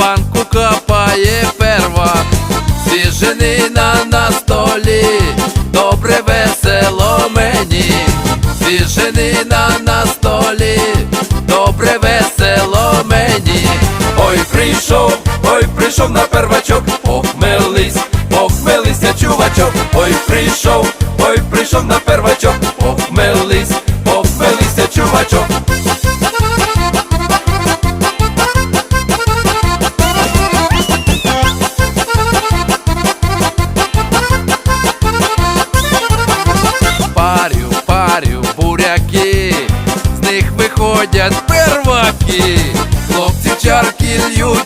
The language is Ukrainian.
банку копає перва, свіженина на столі, добре весело мені, свіженина на столі, добре весело мені. Ой, прийшов, ой, прийшов на первачок, похмелись, похмелися, чувачок, ой, прийшов, ой, прийшов на первачок, них виходять перваки, хлопці чарки льють